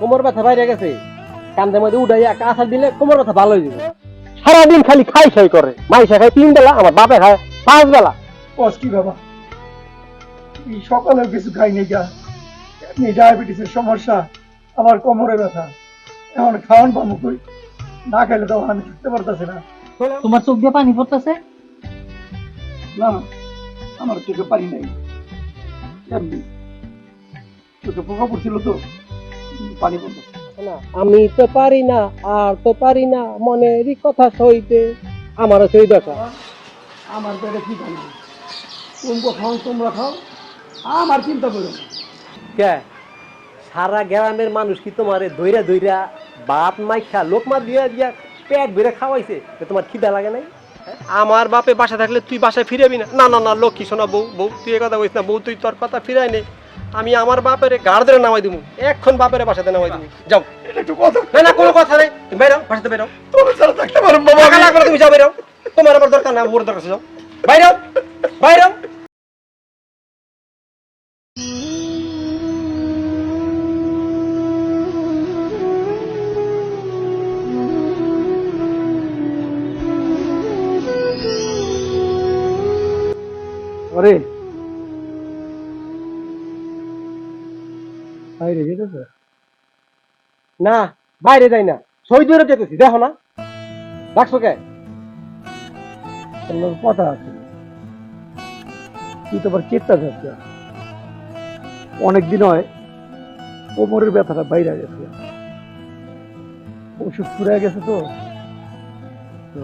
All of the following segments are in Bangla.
কোমর ব্যথা বাইরে গেছে। কান্দের মধ্যে উঠাইয়া কাঁচা দিলে কোমর ব্যথা ভালো হয়ে যাবে। সারাদিন খালি খাই খাই করে। মাইসা খায় তিন বেলা আমার বাপে খায় পাঁচ বেলা। কস কি বাবা এই সকালেও কিছু খাই নাই যা এমনি ডায়াবেটিসের সমস্যা আমার কোমরে ব্যথা। এখন খাওয়ান পাবো কই? না খাইলে তো আমি থাকতে পারতেছি না। তোমার চোখ দিয়ে পানি পড়তেছে? না আমার চোখে পানি নাই। এমনি। চোখে পোকা পড়ছিল তো। পানি আমি তো পারি না আর তো পারি না মনেরই কথা সইতে। আমারও সেই দশা আমার পেটে আছে তোমরা খাও তোমরা খাও আমার চিন্তা করো কে? সারা গ্রামের মানুষ কি তোমারে দইরা দইরা বাপ মাইখা লোকমা দিয়া দিয়া পেট ভরে খাওয়াইছে? তোমার খিদা লাগে নাই? আমার বাপে বাসা থাকলে তুই বাসায় ফিরাবি না? না না না লক্ষ্মী শোনা বউ বউ তুই এ কথা বলিস না বউ তুই তোর কথা ফিরাই নে। আমি আমার বাপের গাড় ধরে নামাই দিব এখন বাপের বাসাতে নামাই দিব যাও। একটু কথা না না কোনো কথা নেই। তুমি বেরো বাসাতে বেরো তোমরা ছাড়া থাকতে পারো বাবা। লাগবে না, তুমি যাও বেরো তোমার আমার দরকার না ওর দরকার আছে, যাও। বাইরে বাইরে আরে বাইরে যেতেছে? না বাইরে যাই না। সই দূরে যেতেছি দেখো না। ডাকছো কে? কথা আছে। তুই তো আবার চেষ্টা যাচ্ছে অনেকদিন হয় কোমরের ব্যথাটা বাইরে গেছে। ওষুধ ফুরে গেছে তো। তো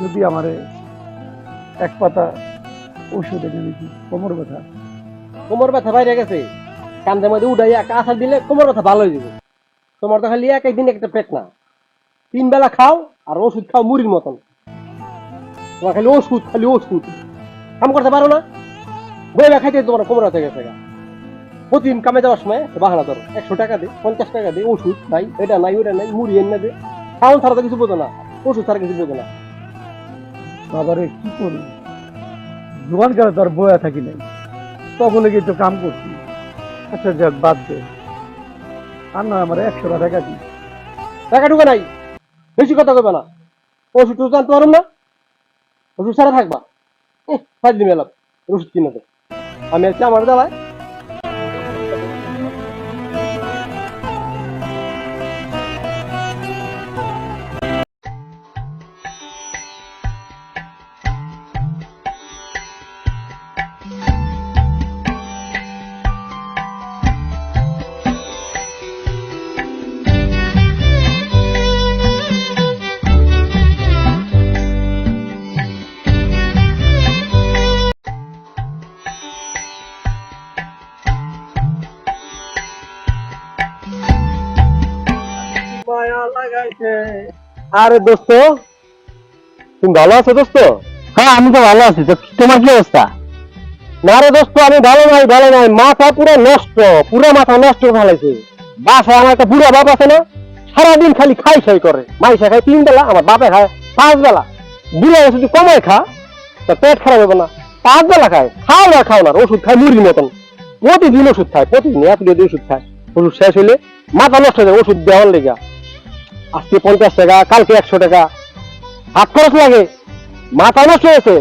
যদি আমার এক পাতা ওষুধ এনে দিতি কোমর ব্যথা। কোমর ব্যথা বাইরে গেছে? কান্দের মধ্যে উঠাইয়া কাঁচা দিলে কোমর ব্যথা ভালো হয়ে তোমার তো খালি এক একদিন একটা পেট না। তিন বেলা খাও আর ওষুধ খাও মুড়ির মতন। তোমার খালি ওষুধ খালি ওষুধ। কাম করতে পারো না। বইলা খাইতে তোমার কোমর ব্যথা গেছে প্রতিদিন কামে যাওয়ার সময় একটা বাহানা ধরো। একশো টাকা দে, পঞ্চাশ টাকা দে, ওষুধ নাই, এটা নাই ওটা নাই, মুড়ি এনে দে। খাওয়ান ছাড়া তো কিছু বোঝো না। ওষুধ ছাড়া কিছু বোঝো না। বাবারে, কি করি? জোয়ান কালে তার বয়া থাকি নাই। তখন গিয়ে তো কাম করছি। আচ্ছা যাক, বাদ দে। আর না, আমার একশো টাকা দিই টাকা ঢুকে নাই। বেশি কথা কবে না। ওষুধ টুষুধ আনতে না? ওষুধ ছাড়া থাকবা। ফাইল দিন এলাম ওষুধ কিনে দে। আমি আছি আমার জ্বালায়। আরে দোস্ত তুমি ভালো আছো দোস্ত? হ্যাঁ আমি তো ভালো আছি। তো তোমার কি অবস্থা? না রে দোস্ত আমি ভালো নাই ভালো নাই। মাথা পুরো নষ্ট পুরো মাথা নষ্ট ফেলাইছে বাসায় আমার একটা বুড়া বাপ আছে না সারাদিন খালি খাই খাই করে। মাইসা খায় তিন বেলা আমার বাপে খায় পাঁচ বেলা। বুড়া যদি কমায় খা তা পেট খারাপ হবে না। পাঁচ বেলা খায় খাও না খাও না ওষুধ খায় মুড়ির মতন। প্রতিদিন ওষুধ খায় প্রতিদিন এক যদি ওষুধ খায়। ওষুধ শেষ হইলে মাথা নষ্ট হয়ে যায় ওষুধ দেওয়ার লেগা। আজকে পঞ্চাশ টাকা কালকে একশো টাকা। হাত খরচ লাগে মাথা নষ্ট হয়েছে।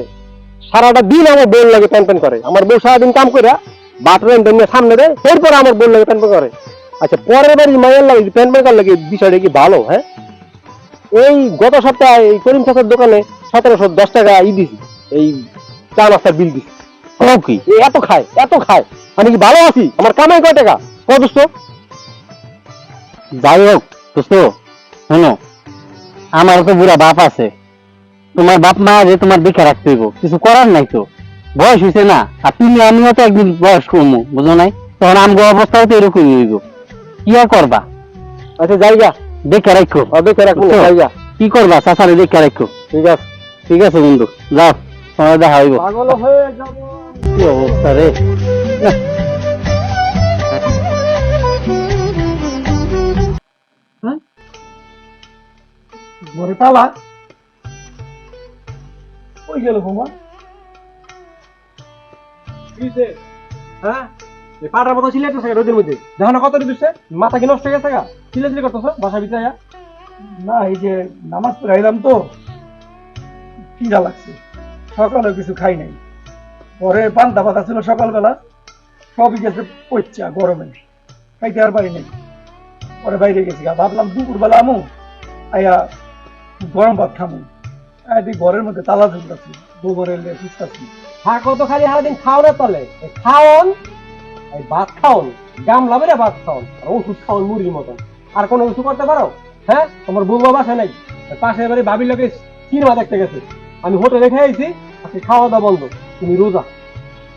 সারাটা দিন আমার বোন লাগে প্যান প্যান করে। আমার বউ সারাদিন কাম করে বাটার নিয়ে সামনে দেয় এরপর আমার বোন লাগে প্যান প্যান করে। আচ্ছা পরের বাড়ি মায়ের লাগে প্যান প্যান করার লাগে বিষয়টা কি ভালো হ্যাঁ? এই গত সপ্তাহে এই করিম চাষের দোকানে সতেরোশো দশ টাকা ই দিছি এই চা নাস্তার বিল দিছি। ও কি? এত খায় এত খায়। আমি কি ভালো আছি? আমার কামাই কয় টাকা? কত দোস্ত? যাই হোক দোস্ত শোনো আমার তো বুড়া বাপ আছে। তোমার বাপ মা যে তোমার দেখে রাখতে হইব কিছু করার নাই তো। বয়স হয়েছে না আর তুমি আমিও তো একদিন বয়স কমু বুঝো নাই? তখন আমগো অবস্থাও তো এরকমই হইব। কি আর করবা? আচ্ছা জায়গা দেখে রাখো। দেখে বুঝছ? জায়গা কি করবা চাচারে দেখে রাখো। ঠিক আছে। ঠিক আছে বন্ধু। যাও তোমার দেখা হইব। পাগল হয়ে যাব। কি অবস্থা রে? ঘরে তালা ওই গেল বোমা? হ্যাঁ? পাটার মতো সিলেটেছে রোদের মধ্যে? দেখো না কত দিচ্ছে মাথা কি নষ্ট হয়ে গেছে গা? সিলেটলি করতেছ বাসা ভিতরে না এই যে নামাজ পড়ে আইলাম তো। খিদা লাগছে। সকালে কিছু খাই নাই। পরে পান্তা পাতা ছিল সকালবেলা। সবই গেছে পচ্চা গরমে। খাইতে আর পারি নাই। পরে বাইরে গেছি গা। ভাবলাম দুপুরবেলা আমু। আয়া গরম ভাত খামু। আয়া ঘরের মধ্যে তালা ঝুলতাছি গোবরের লে ফুসকাছি থাকো তো খালি সারাদিন খাও না তলে খাওন এই ভাত খাওন গামলা বেড়ে ভাত খাওন আর ওষুধ খাওন মুরগির মতন। আর কোনো কিছু করতে পারো? হ্যাঁ তোমার বউ বাবা আছে নাই। পাশে এবারে বাবির লোকে সিনেমা দেখতে গেছে। আমি হোটেলে খেয়েছি আজকে খাওয়া দাওয়া বন্ধ। তুমি রোজা।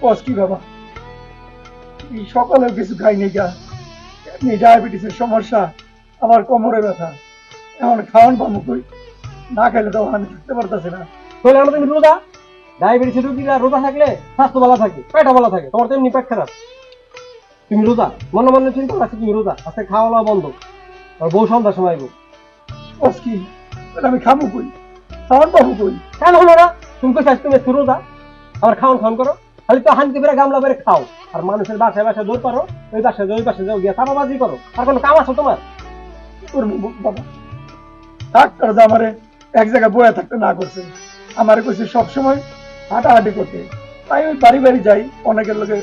বস কি বাবা এই সকালে কিছু খাই নাই গা। এমনি ডায়াবেটিসের সমস্যা আমার কোমরে ব্যথা। এখন খাওয়ান পাবো কই না খাইলে তো আমি থাকতে পারতেছি না। তাহলে আমরা তুমি রোজা। ডায়াবেটিস রোগীরা রোজা থাকলে স্বাস্থ্য ভালো থাকে পেটও ভালো থাকে তোমার তো এমনি পেট খারাপ। তুমি রোজা মনে মনে চিন্তা করছ তুমি রোজা আজকে খাওয়া দাওয়া বন্ধ। আর বউ সন্ধ্যার সময় বস কি আমি খাব কই? খাওয়ান পাবো কই? কেন হলো না? তুমি আজকে তুমি শুরু দা আবার খাওন খাওন করো। খালি তো হান্তি বেড়ে গামলা বেড়ে খাও। আর মানুষের বাসায় বাসায় দৌড় পারো ওই বাসায় ওই পাশে যাও গিয়া চাপাবাজি করো। আর কোনো কাম আছে তোমার? করব বাবা ডাক্তার আমারে এক জায়গায় বয়ে থাকতে না করছে। আমারে কইছে সবসময় হাঁটাহাঁটি করতে। তাই ওই বাড়ি বাড়ি যাই, অনেকের লোকে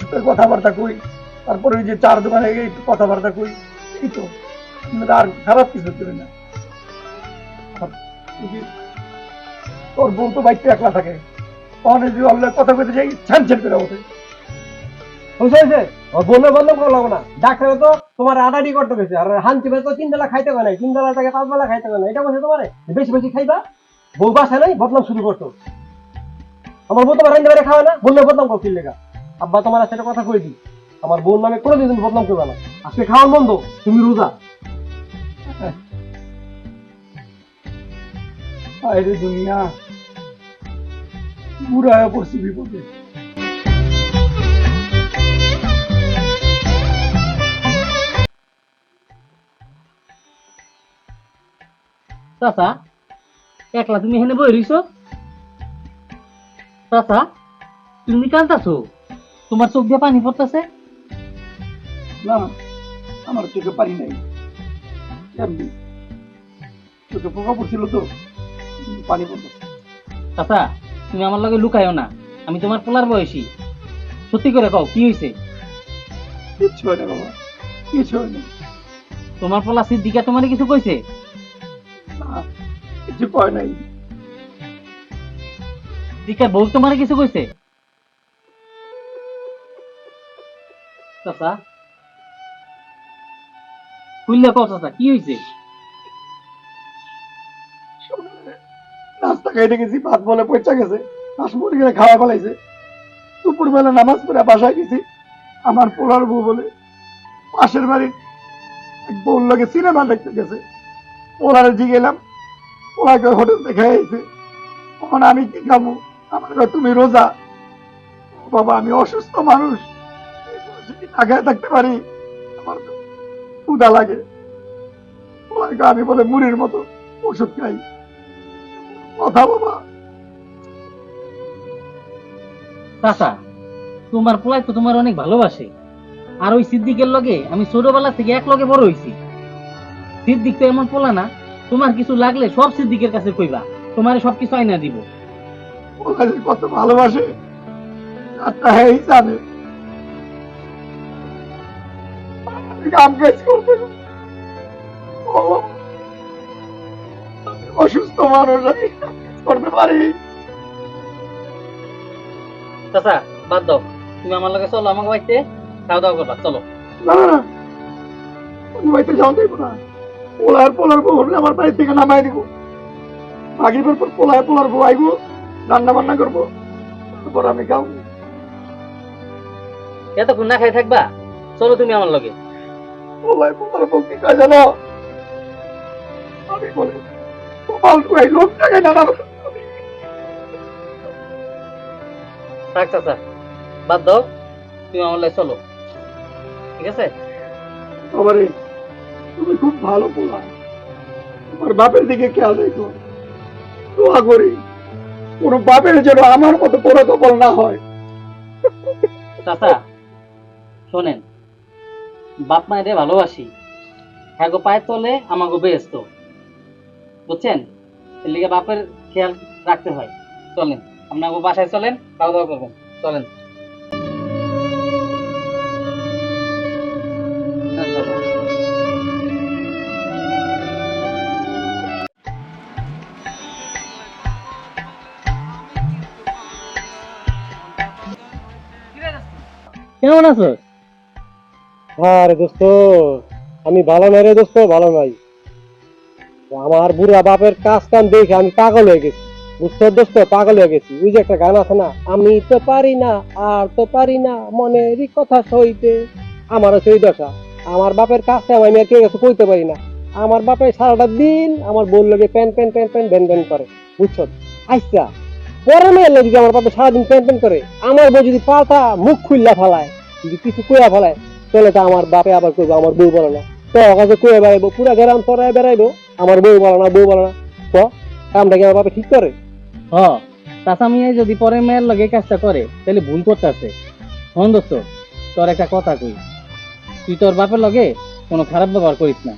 সুখের কথাবার্তা কই, তারপরে ওই যে চার দোকানে গিয়ে একটু কথাবার্তা কই, এই তো। আর খারাপ কিছু করি না। তোর বউ তো বাইকটা একলা থাকে। অনেক যদি অল্লে কথা কইতে যাই ছ্যান ছ্যান করে ওঠে। হয়েছে বন্ধ বন্ধ করা লাগবে না। ডাক্তারে তো। তোমার আডাডি করতে গেছে। আর হান্তি বেলা তো তিন বেলা খাইতে নাই, তিন বেলা থেকে পাঁচ বেলা খাইতে না এটা বলছে তোমার? বেশি বেশি খাইবা বউ বাসা নাই, বদনাম শুরু করতো। আমার বউ তোমার রান্না খাওয়া না, বললে বদনাম করছিল লেগা। আব্বা তোমার সেটা কথা কই দি, আমার বোন নামে কোনোদিন তুমি বদনাম করবে না। আজকে খাওয়ান বন্ধ তুমি রোজা। আরে দুনিয়া বুড়া পড়ছি বিপদে। চাচা একলা তুমি এখানে বই রইছো? চাচা তুমি কান্দাছো তোমার চোখ দিয়ে পানি পড়তেছে? না আমার চোখে পানি নাই। এমনি। চোখে পোকা পড়ছিল তো পানি পড়তো চাচা তুমি আমার লগে লুকায়ও না। আমি তোমার পোলার বয়সী। সত্যি করে কও কি হয়েছে কিচ্ছু হয় না বাবা কিছু হয় না। তোমার পোলা সিদ্দিকা তোমার কিছু কইছে? কিছু কয় নাই। সিদ্দিকার বউ তোমার কিছু কইছে? চাচা। খুললে কও চাচা কি হয়েছে নাস্তা খাইতে গেছি ভাত বলে পয়সা গেছে হাঁস মুরগিরা খাওয়া ফেলাইছে। দুপুর বেলা নামাজ পড়ে বাসায় গেছি আমার পোলার বউ বলে পাশের বাড়ির এক বউর লোকে সিনেমা দেখতে গেছে। ওনারে জিগেলাম ওনাকে হোটেল দেখে আইছে তখন আমি কি খাব? আমার তুমি রোজা। বাবা, আমি অসুস্থ মানুষ। খেয়ে থাকতে পারি? আমার তো ক্ষুধা লাগে। ওনাকে আমি বলে মুড়ির মতো ওষুধ খাই। কথা বাবা। চাচা, তোমার পোলাই তো তোমার অনেক ভালোবাসে। আর ওই সিদ্দিকের লগে আমি ছোটবেলা থেকে এক লগে বড় হয়েছি। সিদ্দিক তো এমন পোলা না তোমার কিছু লাগলে সব সিদ্দিকের কাছে কইবা। তোমার সব কিছু আইনা দিব। যে কত ভালোবাসে তারটা হ্যাঁ জানে। কাম কাজ করতে ও, অসুস্থ মানুষ আমি করতে পারি। চাচা বাদ দাও। তুমি আমার লগে চলো আমাকে বাড়িতে খাওয়া দাওয়া করবা চলো। না না ওই বাড়িতে যাওয়া দেবো না। পোলার পোলার বউ হলে আমার বাড়ি থেকে নামাই দিব। আগের পর পোলায় পোলার বউ আইবো রান্না বান্না করব তারপর আমি খাব এতক্ষণ না খাই থাকবা? চলো তুমি আমার লগে। পোলায় পোলার বউ কি কাজ জানো? আমি বলে লোক না থাক চাচা বাদ দাও তুমি আমার লগে চলো। ঠিক আছে? বাবারে তুমি খুব ভালো পোলা। তোমার বাপের দিকে খেয়াল রেখো। দোয়া করি, কোন বাপের যেন আমার মতো বড় কপাল না হয়। চাচা, শোনেন, বাপ মায়েরে ভালোবাসি। হ্যাঁ গো পায়ের তলে আমাকে বেস্ত বুঝছেন? এর লিগে বাপের খেয়াল রাখতে হয়। চলেন আপনাকে বাসায় চলেন, খাওয়া দাওয়া করবেন। চলেন। কেমন আছো? আরে দোস্ত, আমি ভালো নাই রে দোস্ত, ভালো নাই। আমার বুড়া বাপের কাজ কাম দেখে আমি পাগল হয়ে গেছি। বুঝতে দোস্ত, পাগল হয়ে গেছি। ওই যে একটা গান আছে না, আমি তো পারি না, আর তো পারি না, মনেরই কথা সইতে। আমারও সেই দশা। আমার বাপের কাজ কাম আমি আর কেউ কাছে কইতে পারি না। আমার বাপের সারাটা দিন আমার বউর লগে প্যান প্যান প্যান প্যান, ব্যান ব্যান করে। বুঝছ? আচ্ছা পরে মেয়ের যদি আমার বাপে সারাদিন প্যান প্যান করে, আমার বউ যদি পাল্টা মুখ খুললা ফেলায়, যদি কিছু কইয়া ফেলায়, তাহলে তো আমার বাপে আবার করব আমার বউ বলে না। তো কাছে কয়ে বেড়াইবো, পুরা গ্রাম তরায় বেড়াইবো, আমার বউ বলে না, বউ বলে না। তো কি আমার বাপে ঠিক করে? হ চাচা যদি পরে মেয়ের লগে কাজটা করে, তাহলে ভুল করতেছে। হন দোস্ত, তোর একটা কথা কই। তুই তোর বাপের লগে কোনো খারাপ ব্যবহার করিস না।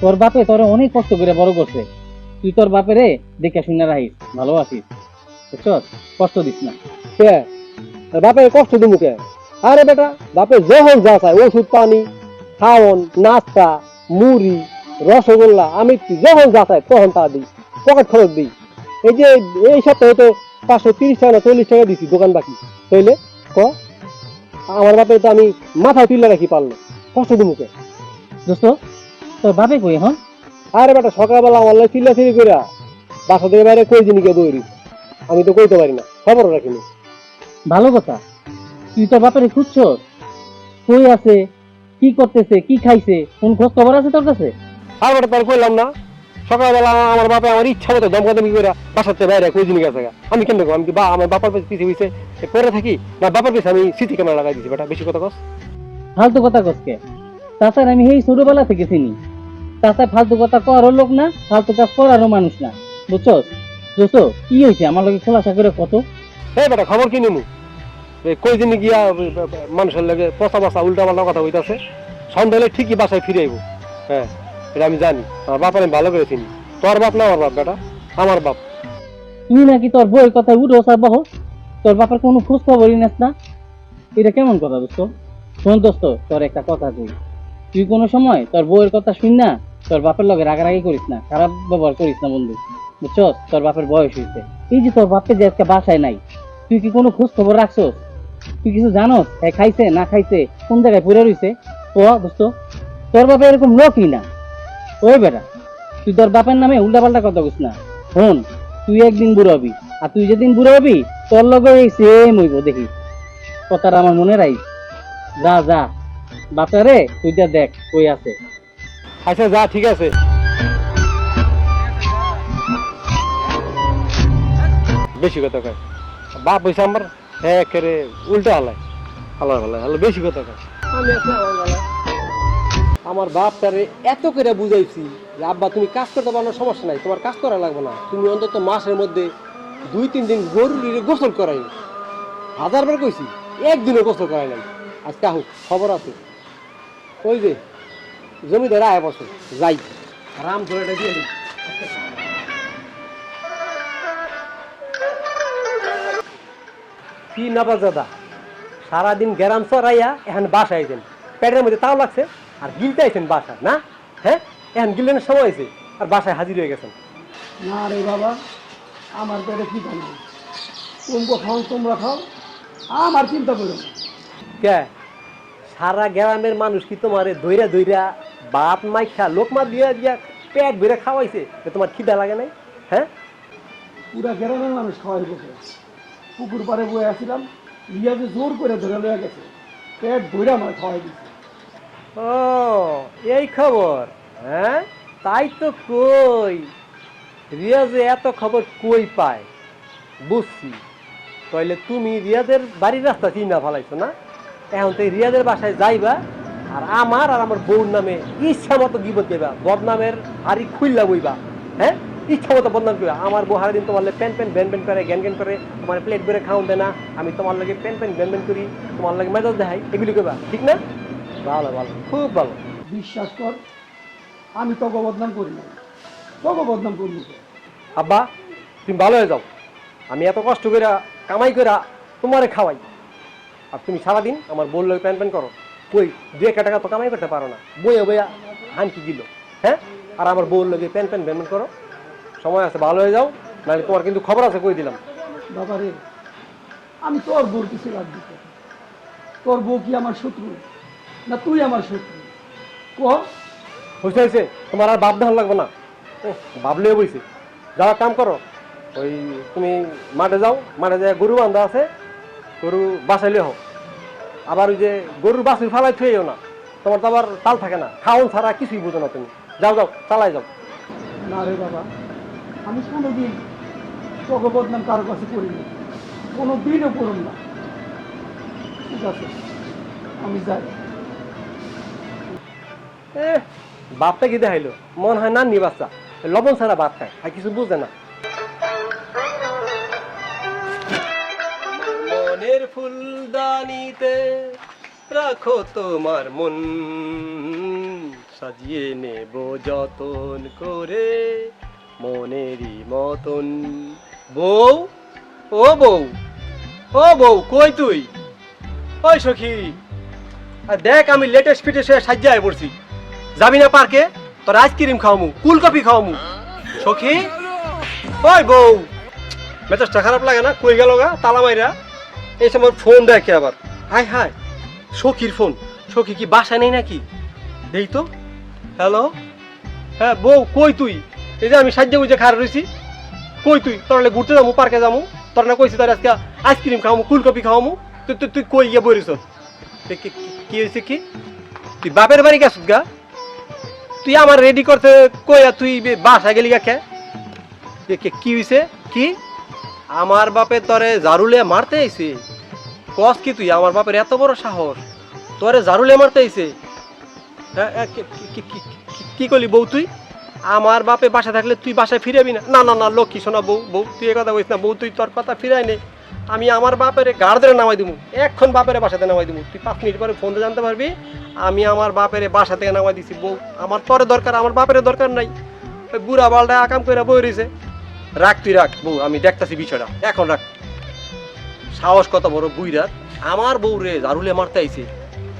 তোর বাপে তোর অনেক কষ্ট করে বড় করছে। তুই তোর বাপেরে দেখে শুনে রাখিস ভালোবাসিস বুঝছস? কষ্ট দিস না। কে? বাপে কষ্ট দিমু কে? আরে বেটা, বাপে যখন যা চায়, ওষুধ, পানি খাওয়ন নাস্তা, মুড়ি, রসগোল্লা আমি যখন যা চাই তখন তা দিই পকেট খরচ দিই এই যে, এই সপ্তাহে তো পাঁচশো তিরিশ টাকা না চল্লিশ টাকা দিছি দোকান বাকি। তাইলে, ক? আমার বাপে তো আমি মাথায় তুলে রাখি পারল। কষ্ট দিমু কে? দোস্ত, তোর বাপে কই এখন? আরে বেটা, সকালবেলা আমার চিল্লা চিল্লি করে বাসা থেকে বাইরে কই জিনিকে বইরি আমি তো কইতে পারি না। খবর রাখিনি ভালো কথা। তুই তোর বাপেরে খুঁজছস? কই আছে? কি করতেছে? কি খাইছে? কোন খোঁজ খবর আছে তোর কাছে? আর বেটা তার কইলাম না। সকালবেলা আমার বাপে আমার ইচ্ছা মতো করে থেকে বাইরে কই জিনিস গেছে আমি কেন আমি কি বা আমার বাবার পিছিয়ে পিছিয়ে পরে থাকি? না বাবার পিছিয়ে আমি সিটি ক্যামেরা লাগাই দিছি বেটা বেশি কথা কস। ফালতু কথা কসকে তাছাড় আমি সেই ছোটবেলা থেকে চিনি। তাছাড়া ফালতু কথা করারও লোক না ফালতু কাজ করারও মানুষ না। বুঝছস? দোস্ত কি হয়েছে? আমার লগে খোলাসা করে কত? এই বেটা খবর কি নিমু? কই দিন গিয়া মানুষের লাগে পচা পচা উল্টা পাল্টা কথা হইতাছে সন্ধ্যালে ঠিকই বাসায় ফিরে আইবো। হ্যাঁ এটা আমি জানি। আমার বাপ আমি ভালো করে চিনি। তোর বাপ না আমার বাপ বেটা? আমার বাপ। তুই নাকি তোর বইয়ের কথা উঠো স্যার বহ তোর বাপের কোনো খোঁজ খবরই নেস না। এটা কেমন কথা দোস্ত শোন দোস্ত তোর একটা কথা কই। তুই কোনো সময় তোর বউয়ের কথা শুন না তোর বাপের লগে রাগারাগি করিস না খারাপ ব্যবহার করিস না বন্ধু। বুঝছস? তোর বাপের বয়স হয়েছে এই যে তোর বাপের যে আজকে বাসায় নাই, তুই কি কোনো খোঁজ খবর রাখছস? তুই কিছু জানোস? হ্যাঁ খাইছে, না খাইছে? কোন জায়গায় পড়ে রইছে? ও দোস্ত? তোর বাপে এরকম লোকই না। ওই বেটা, তুই তোর বাপের নামে উল্টাপাল্টা কথা কইস না। শোন, তুই একদিন বুড়ো হবি, আর তুই যেদিন বুড়ো হবি, তোর লগে এই সেম হইব, দেখি। কথাটা আমার মনে রাই যা যা। বাপেরে তুইটা দেখ, কই আছে। আচ্ছা যা, ঠিক আছে। বেশি কথা কয়। বাপ হইছে আমার হ্যাঁ একেবারে উল্টা হালায় হালায় হালায় হালায় বেশি কথা কয়। আমি আমার বাপ তারে এত করে বুঝাইছি যে আব্বা তুমি কাজ করতে পারো সমস্যা নাই তোমার কাজ করা লাগবে না। তুমি অন্তত মাসের মধ্যে দুই তিন দিন গরুর গোসল করাই হাজারবার কইছি একদিনও গোসল করাই নাই। আজকে আহুক খবর আছে। ওই যে জমিদার আয় বসে যাই। রাম ধরে দিয়ে কি নবাজাদা সারাদিন গ্যারাম চড়াইয়া এখন বাসায় আইছেন। পেটের মধ্যে তাও লাগছে আর গিলতে আইছেন বাসা না? হ্যাঁ? এখন গিলেনের সময় হয়েছে আর বাসায় হাজির হয়ে গেছেন। না রে বাবা আমার পেটে কি থাকবে তোমরা খাও তোমরা খাও আমার চিন্তা করো কে? সারা গ্রামের মানুষ কি তোমারে দইরা দইরা বাপ মাইখা লোকমা দিয়া দিয়া পেট ভরে খাওয়াইছে? তোমার খিদা লাগে নাই? হ্যাঁ? পুরা গ্রামের মানুষ খাওয়াই বসে পুকুর পাড়ে বয়ে আসছিলাম রিয়াজে জোর করে ধরে লয়ে গেছে পেট ভরে আমার খাওয়াই দিচ্ছে ও, এই খবর হ্যাঁ? তাই তো কই। রিয়াজে এত খবর কই পায়? বুঝছি। তাইলে তুমি রিয়াদের বাড়ির রাস্তা চিনা ফেলাইছো না? এখন তো রিয়াদের বাসায় যাইবা, আর আমার আর আমার বউর নামে ইচ্ছা মতো গিবত দেবা বদনামের হাড়ি খুললা বইবা হ্যাঁ? ইচ্ছা মতো বদনাম করে আমার বউ দিন তোমার লাগে প্যান প্যান ব্যান ব্যান করে জ্ঞান জ্ঞান করে তোমার প্লেট বেড়ে খাওয়ান দেয় না। আমি তোমার লাগে প্যান প্যান ব্যান ব্যান করি তোমার লাগে মেজাজ দেখাই এগুলি করবা ঠিক না? ভালো ভালো। খুব ভালো। বিশ্বাস কর আমি তোকে বদনাম করি না তোকে বদনাম করি না। আব্বা তুমি ভালো হয়ে যাও। আমি এত কষ্ট করে কামাই করে তোমারে খাওয়াই। আর তুমি সারাদিন আমার বউর লোক প্যান প্যান করো। কই দু একটা টাকা তো কামাই করতে পারো না। বইয়া বইয়া হানকি দিল। হ্যাঁ? আর আমার বউর লোকে প্যান প্যান প্যান প্যান করো। সময় আছে ভালো হয়ে যাও। নাহলে তোমার কিন্তু খবর আছে কই দিলাম। বাবা রে আমি তোর বউর কিছু লাগবে তোর বউ কি আমার শত্রু? না তুই আমার শত্রু? ক হয়েছে হয়েছে তোমার আর বাপ ধান লাগবে না। বাবলিও বইছে। যাওয়া কাম করো। ওই তুমি মাঠে যাও। মাঠে যায় গরু বান্ধা আছে গরু বাঁচাইলে হোক আবার ওই যে গরুর বাছুর ফালাই থুয়েও না। তোমার তো আবার তাল থাকে না। খাওন ছাড়া কিছুই বুঝো না তুমি। যাও যাও চালাই যাও। না রে বাবা আমি কোনোদিন তোকে বদনাম কারও কাছে করিনি। কোনো দিনও করুন না। ঠিক আছে আমি যাই। এ বাপটা কি দেখাইলো? মন হয় না নি বাচ্চা। লবণ ছাড়া ভাত খায় আর কিছু বুঝে না। মনের ফুলদানিতে রাখো তোমার মন। সাজিয়ে নেব যতন করে। মনেরই মতন। বউ? ও বউ। ও বউ, কই তুই? ওই সখী। আর দেখ আমি লেটেস্ট ফিটেস্ট হয়ে সাজ্জায় পড়ছি। যাবি না পার্কে তোর আইসক্রিম খাওয়ামু কুল কফি খাওয়ামু। সখী? ওই বউ। মেজাজটা খারাপ লাগে না? কই গেল গা? তালা মাইরা। এই সময় ফোন দেখে আবার। High high. সখীর ফোন সখী কি বাসা নেই নাকি? দেই তো। হ্যালো হ্যাঁ বউ, কই তুই? এই যে আমি সাজ্জা বুঝে খারাপ রয়েছি কই তুই? তোর হলে ঘুরতে যাব পার্কে যাব তোর না কইছি তোর আজকে আইসক্রিম খাওয়ামু কুল কফি খাওয়ামু। তুই তুই তুই কই গিয়ে বলিস কি- হয়েছে কি তুই বাপের বাড়ি গেছিস গা? তুই আমার রেডি করতে কইয়া তুই বাসা গেলি গা কে? কি হয়েছে কি? আমার বাপে তরে জারুলে মারতে আইছে। কস কি তুই? আমার বাপের এত বড় সাহস। তোরে জারুলে মারতে আইছে। হ্যাঁ, কি করলি বউ তুই? আমার বাপে বাসা থাকলে তুই বাসায় ফিরাবি না? না না না, লক্ষ্মী, শোনা বউ বউ, তুই এ কথা বলিস না, বউ, তুই তোর কথা ফিরাই নে। আমি আমার বাপের গাড় ধরে নামাই দিব এক্ষণ বাপের বাসাতে নামাই দিব তুই পাঁচ মিনিট পরে ফোন জানতে পারবি, আমি আমার বাপের বাসা থেকে নামাই দিছি। বউ, আমার পরে দরকার, আমার বাপের দরকার নাই। ওই বুড়া বালটা আকাম করে বই রয়েছে রাখ, তুই রাখ, বউ, আমি দেখতাছি বিষয়টা। এখন রাখ। সাহস কত বড় বুইরাত আমার বউ রে জারুলে মারতে আইছে।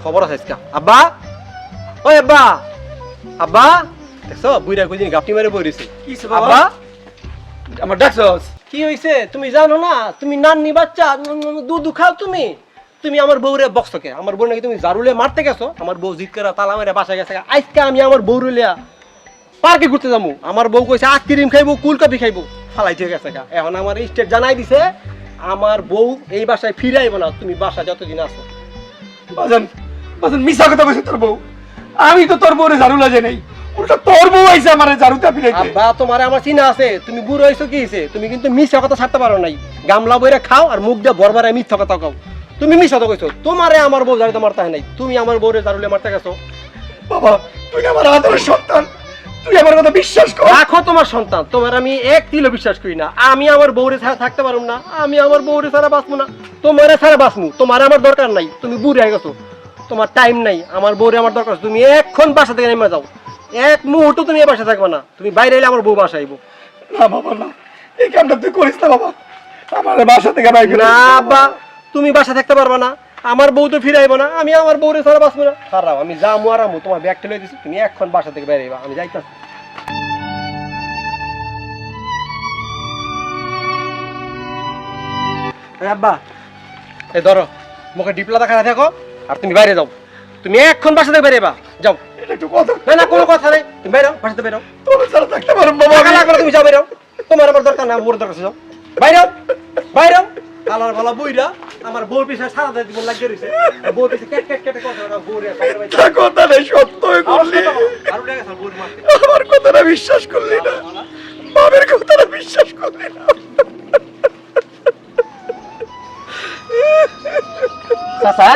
খবর আছে আব্বা? ওই আব্বা! আব্বা? দেখছ? বুইরা কইদিন গাপটি মেরে বই রয়েছে কিসে আব্বা আমার ডাকছস কি হইছে? তুমি জানো না? তুমি নান্নি বাচ্চা দুধ খাও তুমি? তুমি আমার বউরে বক্সকে আমার বউ নাকি তুমি জারুলে মারতে গেছো? আমার বউ জিত করে তালা মেরে বাসায় গেছে আজকে আমি আমার বউ লিয়া পার্কে ঘুরতে যাব আমার বউ কইছে আইসক্রিম খাইবো কুল কফি খাইবো। ফালাই দিয়ে গেছে গা। এখন আমার স্টেট জানাই দিছে আমার বউ এই বাসায় ফিরে আইবো না। তুমি বাসা যতদিন আছো। বাজান বাজান মিশা কথা কইছিস তোর বউ। আমি তো তোর বউরে লাগে নাই। উল্টা তোর বউ আইছে আমারে ঝাড়ুটা ফিরাইতে আব্বা তোমার আমার চিনা আছে। তুমি বুড়ো কি তুমি কিন্তু কথা ছাড়তে পারো নাই। গামলা বইরে খাও আর মুখ দিয়ে বরবারে মিথ্যা কথা তুমি মিথ্যা কথা কইছো। তোমারে আমার বউ জারিতে মারতে হয় নাই। তুমি আমার বউরে জারুলে মারতে গেছো। বাবা তুই আমার আদরের সন্তান। তুই আমার কথা বিশ্বাস কর। রাখো তোমার সন্তান। তোমার আমি এক কিলো বিশ্বাস করি না। আমি আমার বউরে ছাড়া থাকতে পারব না। আমি আমার বউরে ছাড়া বাঁচবো না। তোমারে ছাড়া বাঁচবো। তোমার আমার দরকার নাই। তুমি বুড়ে হয়ে গেছো। তোমার টাইম নাই। আমার বউরে আমার দরকার। তুমি এক্ষণ বাসা থেকে নেমে যাও। এক মুহূর্ত তুমি এ বাসা থাকবে না। তুমি বাইরে এলে আমার বউ বাসা আইবো। না বাবা না। এই কামটা তুই করিস না বাবা। আমার বাসা থেকে বাইক না বা তুমি বাসা থাকতে পারবে না। আমার বউ তো ফিরে আইবো না। আমি আমার বউরে ছাড়া বাঁচবো না। খারাপ আমি যামু আর আমু তোমার ব্যাগটা লয়ে দিছি তুমি এক্ষণ বাসা থেকে বেরিয়ে আমি যাইতাছি আব্বা এই ধরো মুখে ডিপলা দেখা দেখো আর তুমি বাইরে যাও। তুমি এখন বাসা থেকে বেরিয়ে যাও। একটু কথা না না কোনো কথা নেই। তুমি বাইরে বাসা থেকে বেরো। তোর ছাড়া থাকতে পারব বাবা। টাকা লাগলে তুমি যাও বেরো। তোমার আমার দরকার না আমার দরকার যাও। বাইরে বাইরে কালার ভালো বইরা আমার বউর সারা লাগিয়ে বউর কেট কেট কেট কথা বলে বউর কথা নেই সত্য করলি আর উঠে গেছে বউর মারতে আমার কথাটা বিশ্বাস করলি না। বাবার কথাটা বিশ্বাস করলি না। চাচা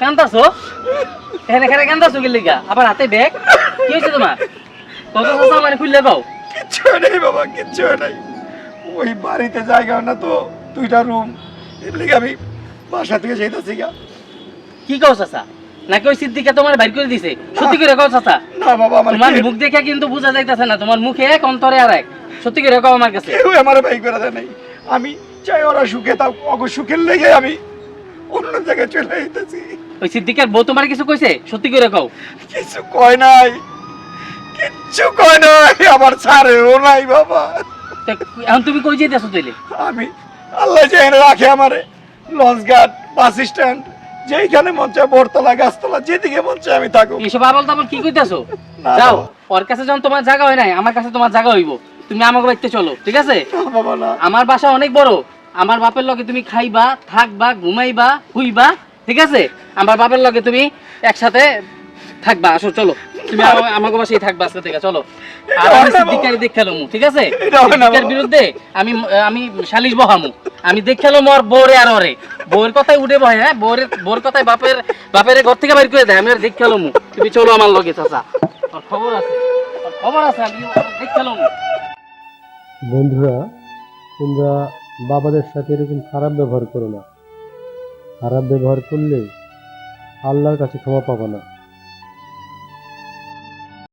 কান্দাছো? এখানে এখানে কান্দাছো কি লিগা? আবার হাতে ব্যাগ? কি হয়েছে তোমার? কত চাচা মানে খুললে পাও? কিচ্ছু নাই বাবা কিচ্ছু নাই। ওই বাড়িতে জায়গা না তো দুইটা রুম। এর লিগে আমি বাসা থেকে যেতেছি গা। কি কও চাচা? নাকি ওই সিদ্দিকা তোমার বাইর করে দিছে? সত্যি করে কও চাচা। না বাবা আমার তোমার মুখ দেখে কিন্তু বোঝা যাইতেছে না তোমার মুখে এক অন্তরে আর এক। সত্যি করে কও আমার কাছে। কেউ আমার বাই করে দেয় নাই। আমি চাই ওরা সুখে তাও অগ সুখের লেগে আমি অন্য জায়গায় চলে যেতেছি ওই সিদ্দিকার বউ তোমার কিছু কইছে? সত্যি করে কও। কিছু কয় নাই। কিচ্ছু কয় নাই। আমার ছাড়েও নাই বাবা। এখন তুমি কই যেতেছো তাইলে? আমি আল্লাহ যেখানে রাখে আমারে লঞ্চ ঘাট বাস স্ট্যান্ড যেইখানে মন চায় বরতলা গাছতলা যেদিকে মন চায় আমি থাকব এইসব আবল তাবল কি কইতাছো? যাও। ওর কাছে যখন তোমার জায়গা হয় নাই আমার কাছে তোমার জায়গা হইব। তুমি আমাকে বাড়িতে চলো ঠিক আছে? আমার বাসা অনেক বড়। আমার বাপের লগে তুমি খাইবা থাকবা ঘুমাইবা হুইবা ঠিক আছে? আমার বাপের লগে তুমি একসাথে থাকবা। আসো চলো। তুমি আমা- আমাকে বাসায় থাকবা আজকে থেকে চলো। আর আমি সিদ্দিকারে দেখ ঠিক আছে? সিদ্দিকার বিরুদ্ধে আমি আমি সালিশ বহামু। আমি দেখ খেলো মোর বউরে আর ওরে। বউয়ের কথাই উঠে বহে হ্যাঁ? বউরে বউর কথাই বাপের বাপের ঘর থেকে বাইর করে দেয় আমি আর দেখ খেলো তুমি চলো আমার লগে চাচা। খবর আছে? খবর আছে আমি দেখ খেলো বন্ধুরা তোমরা বাবাদের সাথে এরকম খারাপ ব্যবহার করো না। খারাপ ব্যবহার করলে আল্লাহর কাছে ক্ষমা পাবো না।